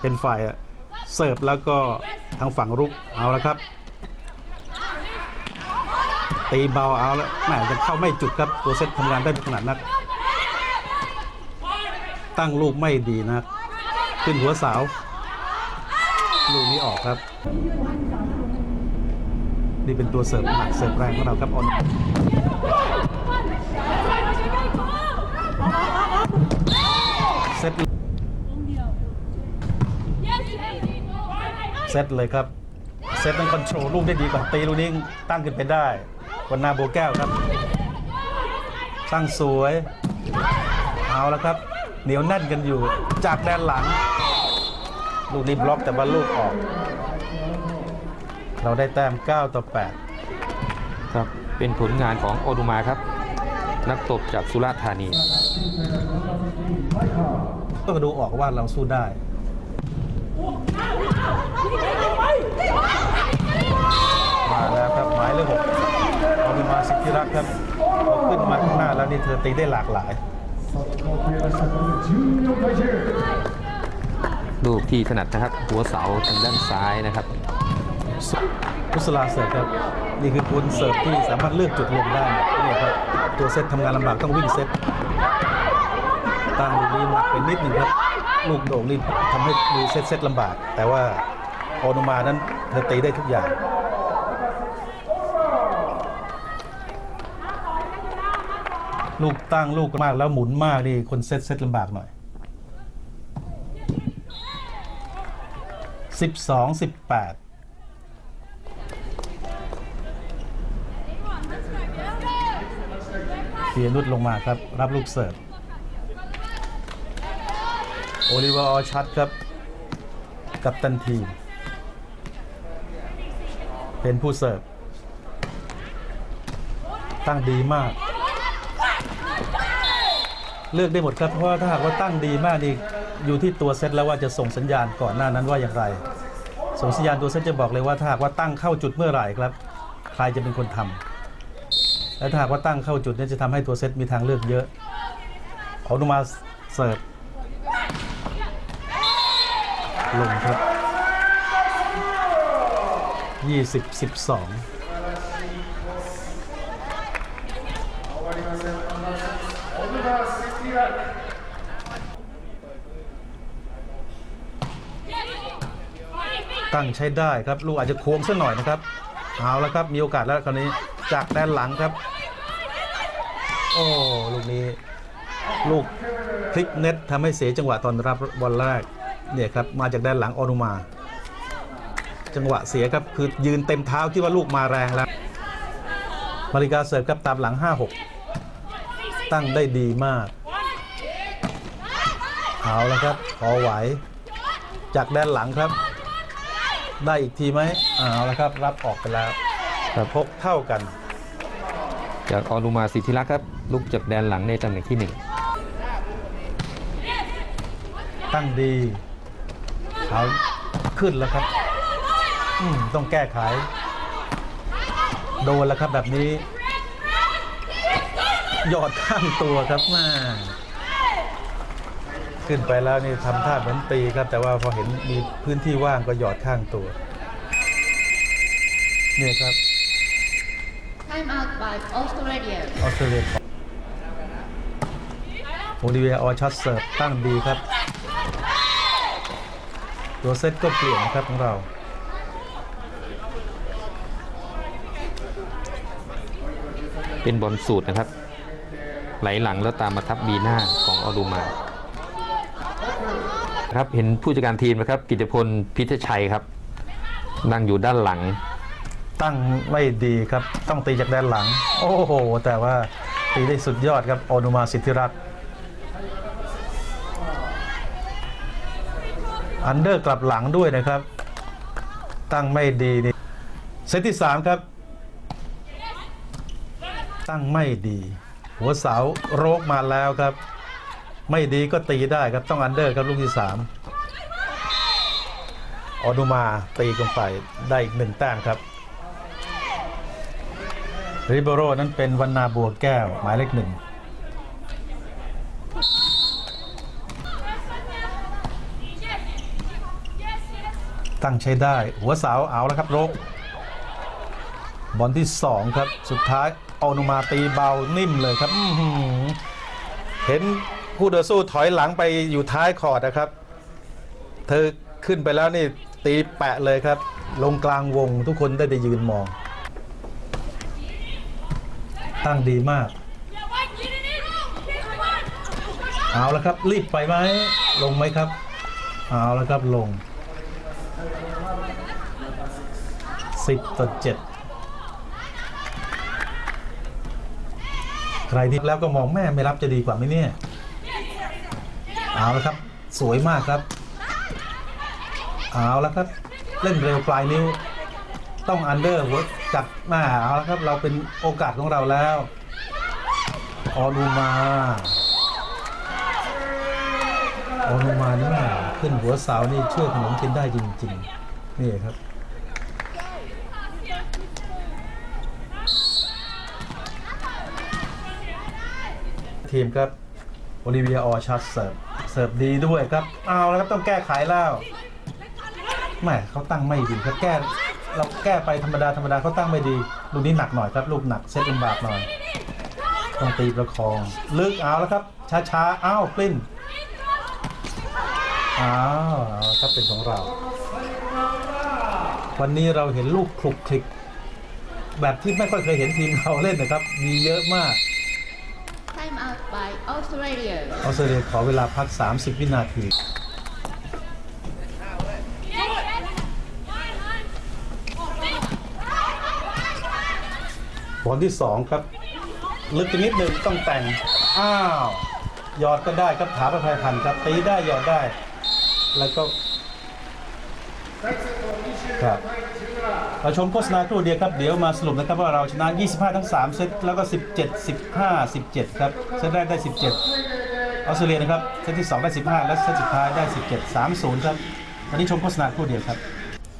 เป็นฝ่ายเสิร์ฟแล้วก็ทางฝั่งรุกเอาแล้วครับตีเบาเอาแล้วแหมจะเข้าไม่จุดครับตัวเซตทำงานได้ขนาดนัก ตั้งลูกไม่ดีนักขึ้นหัวเสาลูกนี้ออกครับ นี่เป็นตัวเสิร์ฟหนักเสิร์ฟแรงของเราครับออนเซต เซตเลยครับ เซตนั้นคอนโทรลลูกได้ดีกว่าตีลูกนี้ตั้งขึ้นไปได้วันนาโบแก้วครับตั้งสวย เอาแล้วครับ เหนียวแน่นกันอยู่จากแดนหลัง ลูกนี้บล็อกแต่ว่าลูกออก เราได้แต้ม 9 ต่อครับ เป็นผลงานของโอดุมาครับ นักตบจากสุราษฎร์ธานี8ก็ดูออกว่าเราสู้ได้ มาแล้วครับหมายเลขหกเอาเป็นมาสิทธิรักษ์ครับพอขึ้นมาข้างหน้าแล้วนี่เธอตีได้หลากหลาย ลูกที่ถนัดนะครับ หัวเสาทางด้านซ้ายนะครับพุสลาเสิร์ฟครับนี่คือคนเสิร์ฟที่สามารถเลือกจุดลงได้เนี่ยครับตัวเซตทำงานลำบากต้องวิ่งเซตตั้งลูกนี้หนักไปนิดหนึ่งครับ ลูกโด่งนี่ทำให้ดูเซตเซตลำบาก แต่ว่าโอนุมานั้นเธอตีได้ทุกอย่าง ลูกตั้งลูกมากแล้วหมุนมากนี่คนเซตเซตลำบากหน่อย 12 18เปียนุดลงมาครับ รับลูกเสิร์ฟ โอลิเวอร์ออชัดครับ กับตันทีม เป็นผู้เสิร์ฟ ตั้งดีมาก เลือกได้หมดครับ เพราะว่าถ้าหากว่าตั้งดีมากนี่อยู่ที่ตัวเซตแล้วว่าจะส่งสัญญาณก่อนหน้านั้นว่าอย่างไร ส่งสัญญาณตัวเซตจะบอกเลยว่าถ้าหากว่าตั้งเข้าจุดเมื่อไหร่ครับ ใครจะเป็นคนทำและถ้าหากว่าตั้งเข้าจุดนี้จะทำให้ตัวเซตมีทางเลือกเยอะเอาดูมาเสิร์ฟ ลงครับ 20 12ตั้งใช้ได้ครับลูกอาจจะโค้งสักหน่อยนะครับเอาแล้วครับมีโอกาสแล้วคราวนี้จากแดนหลังครับ โอ้ลูกนี้ ลูกพลิกเน็ตทำให้เสียจังหวะตอนรับบอลแรก เนี่ยครับมาจากแดนหลังออนุมา จังหวะเสียครับคือยืนเต็มเท้าที่ว่าลูกมาแรงแล้ว มาริกาเสิร์ฟครับตามหลัง 5-6 ตั้งได้ดีมาก เอาแล้วครับพอไหว จากแดนหลังครับ ได้อีกทีไหมเอาแล้วครับรับออกไปแล้วครับพกเท่ากัน จากออดุมาสิทธิรักษ์ครับลูกจากแดนหลังในตำแหน่งที่หนึ่งตั้งดี เอาขึ้นแล้วครับอืมต้องแก้ไข โดนแล้วครับแบบนี้ ยอดข้างตัวครับแมาขึ้นไปแล้วนี่ทำท่าเหมือนตีครับ แต่ว่าพอเห็นมีพื้นที่ว่างก็หยอดข้างตัวเนี่ยครับ Time out by Australia. ออสเตรเลียโอลิเวียออชัดเสิร์ฟตั้งดีครับ ตัวเซตก็เปลี่ยนนะครับของเราเป็นบอลสูตรนะครับ ไหลหลังแล้วตามมาทับบีหน้าของออดุมาครับเห็นผู้จัดการทีมนะครับ กิตติพลพิทชัยครับ นั่งอยู่ด้านหลัง ตั้งไม่ดีครับ ต้องตีจากด้านหลัง โอ้โห แต่ว่าตีได้สุดยอดครับออนุมาสิทธิรัตน์ อันเดอร์กลับหลังด้วยนะครับ ตั้งไม่ดีนี่เซตที่3ครับ ตั้งไม่ดี หัวเสาโรกมาแล้วครับ ไม่ดีก็ตีได้ครับต้องอันเดอร์ครับลูกที่3ออนุมาตีลงไปได้อีกหนึ่งแต้มครับริเบโรนั้นเป็นวันนาบัวแก้วหมายเลขหนึ่ง ตั้งใช้ได้ หัวเสาเอาแล้วครับโรกบอลที่ 2 ครับ สุดท้ายเอานุมาตีเบานิ่มเลยครับเห็นคู่ต่อสู้ถอยหลังไปอยู่ท้ายคอร์ดนะครับ เธอขึ้นไปแล้วนี่ตีแปะเลยครับ ลงกลางวงทุกคนได้ได้ยืนมอง ตั้งดีมาก เอาแล้วครับ รีบไปไหมลงไหมครับ เอาแล้วครับลง 10ต่อ7ใครที่แล้วก็มองแม่ไม่รับจะดีกว่าไหมเนี่ย เอาแล้วครับ สวยมากครับ เอาแล้วครับ เล่นเร็วปลายนิ้ว ต้องอันเดอร์หัวจัดมาเอาแล้วครับ เราเป็นโอกาสของเราแล้วออนูมาออนูมานี่แม่ ขึ้นหัวเสานี่ช่วยขนมกินได้จริงๆ นี่ครับ ทีมครับโอลิเวียออชัดเสิร์ฟเสิร์ฟดีด้วยครับ เอาแล้วครับต้องแก้ไขแล้วแหม่เขาตั้งไม่ดีครับแก้เราแก้ไปธรรมดาธรรมดาเขาตั้งไม่ดีลูกนี้หนักหน่อยครับลูกหนักเซตลำบากหน่อยต้องตีประคอง ลึกเอาแล้วครับช้าๆอ้าวปลิ้น อ้าวเอาละครับเป็นของเรา วันนี้เราเห็นลูกคลุกคลิก แบบที่ไม่ค่อยเคยเห็นทีมเราเล่นนะครับ มีเยอะมาก Time out by Australia. ออสเตรเลียขอเวลาพัก 30 วินาที บอลที่ 2 ครับ ลึกไปนิดหนึ่งต้องแต่ง อ้าว หยอดก็ได้ครับถาประภัยพันธ์ครับตีได้หยอดได้ แล้วก็ครับเราชมโฆษณาครู่เดียวครับ เดี๋ยวมาสรุปนะครับว่าเราชนะ 25 ทั้ง 3 เซตแล้วก็ 17 15 17 ครับ เซตแรกได้ 17 ออสเตรเลียนะครับ เซตที่ 2 ได้ 15 และเซตสุดท้ายได้ 17 30 ครับ ตอนนี้ชมโฆษณาครู่เดียวครับ